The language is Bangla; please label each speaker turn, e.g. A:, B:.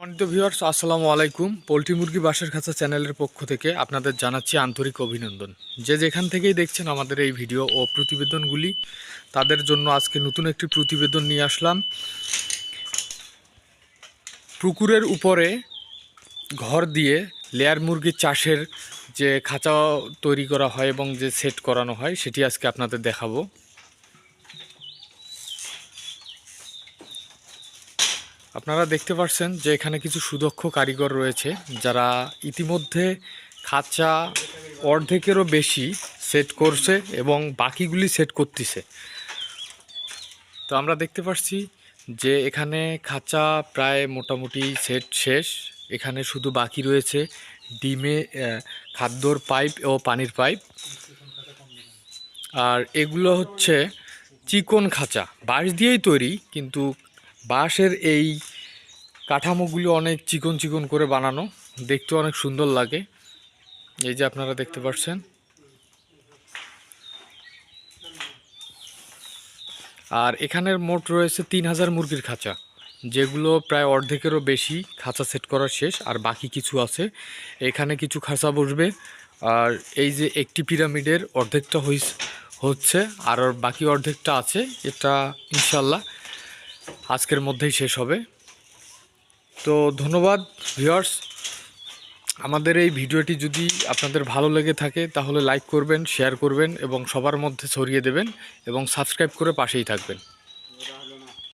A: সম্মানিত ভিউয়ার্স, আসসালামু আলাইকুম। পোলট্রি মুরগি বাসার খাঁচা চ্যানেলের পক্ষ থেকে আপনাদের জানাচ্ছি আন্তরিক অভিনন্দন। যে যেখান থেকেই দেখছেন আমাদের এই ভিডিও ও প্রতিবেদনগুলি, তাদের জন্য আজকে নতুন একটি প্রতিবেদন নিয়ে আসলাম। পুকুরের উপরে ঘর দিয়ে লেয়ার মুরগির চাষের যে খাঁচা তৈরি করা হয় এবং যে সেট করানো হয়, সেটি আজকে আপনাদের দেখাবো। আপনারা দেখতে পাচ্ছেন যে এখানে কিছু সুদক্ষ কারিগর রয়েছে যারা ইতিমধ্যে খাঁচা অর্ধেকেরও বেশি সেট করছে এবং বাকিগুলি সেট করতেছে। তো আমরা দেখতে পাচ্ছি যে এখানে খাঁচা প্রায় মোটামুটি সেট শেষ। এখানে শুধু বাকি রয়েছে ডিমে খাদ্যর পাইপ ও পানির পাইপ। আর এগুলো হচ্ছে চিকন খাঁচা। বাঁশ দিয়েই তৈরি, কিন্তু বাঁশের এই কাঠামোগুলি অনেক চিকন চিকন করে বানানো। দেখতে অনেক সুন্দর লাগে। এই যে আপনারা দেখতে পাচ্ছেন। আর এখানের মোট রয়েছে তিন হাজার মুরগির খাঁচা, যেগুলো প্রায় অর্ধেকেরও বেশি খাঁচা সেট করা শেষ, আর বাকি কিছু আছে। এখানে কিছু খাঁচা বসবে। আর এই যে একটি পিরামিডের অর্ধেকটা হইস, হচ্ছে, আর বাকি অর্ধেকটা আছে। এটা ইনশাল্লাহ আজকের মধ্যেই শেষ হবে। তো ধন্যবাদ ভিউয়ার্স আমাদের এই ভিডিওটি যদি আপনাদের ভালো লেগে থাকে, তাহলে লাইক করবেন শেয়ার করবেন এবং সবার মধ্যে ছড়িয়ে দেবেন এবং সাবস্ক্রাইব করে পাশেই থাকবেন।